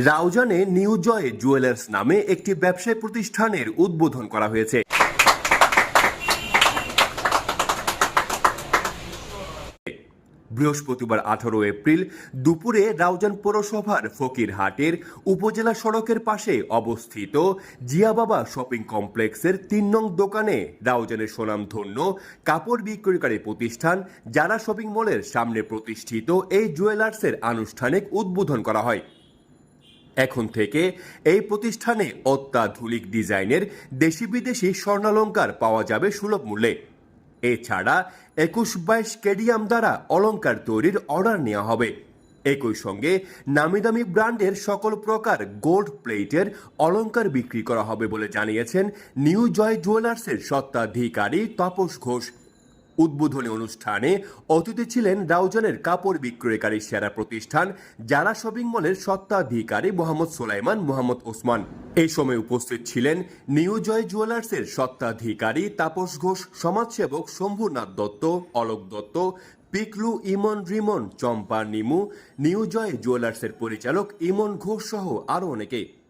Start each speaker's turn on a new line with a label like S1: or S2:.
S1: রাউজানে new জয় jewellers নামে একটি ব্যবসায় প্রতিষ্ঠানের উদ্বোধন করা হয়েছে। বৃহস্পতিবার আঠারো এপ্রিল দুপুরে রাউজান পৌরসভার ফকিরহাটের উপজেলা সড়কের পাশে অবস্থিত জিয়াবাবা শপিং কমপ্লেক্সের তিন নং দোকানে রাউজানের সুনামধন্য কাপড় বিক্রয়কারী প্রতিষ্ঠান যারা শপিং মলের সামনে প্রতিষ্ঠিত এই জুয়েলার্সের আনুষ্ঠানিক উদ্বোধন করা হয়। এখন থেকে এই প্রতিষ্ঠানে অত্যাধুনিক ডিজাইনের দেশি বিদেশি স্বর্ণালঙ্কার পাওয়া যাবে সুলভ মূল্যে। এছাড়া একুশ বাইশ কেডিয়াম দ্বারা অলঙ্কার তৈরির অর্ডার নেওয়া হবে। একই সঙ্গে নামি দামি ব্র্যান্ডের সকল প্রকার গোল্ড প্লেটের অলঙ্কার বিক্রি করা হবে বলে জানিয়েছেন নিউ জয় জুয়েলার্সের সত্ত্বাধিকারী তাপস ঘোষ। উদ্বোধনী অনুষ্ঠানে অতিথি ছিলেন রাউজানের কাপড় বিক্রয়কারী সেরা প্রতিষ্ঠান, যারা শপিং মলের সত্ত্বাধিকারী মোহাম্মদ সোলাইমান, মোহাম্মদ ওসমান। এই সময় উপস্থিত ছিলেন নিউ জয় জুয়েলার্সের সত্ত্বাধিকারী তাপস ঘোষ, সমাজসেবক শম্ভুনাথ দত্ত, অলোক দত্ত, পিকলু ইমন রিমন, চম্পা নিমু, নিউ জয় জুয়েলার্সের পরিচালক ইমন ঘোষ সহ আরও অনেকে।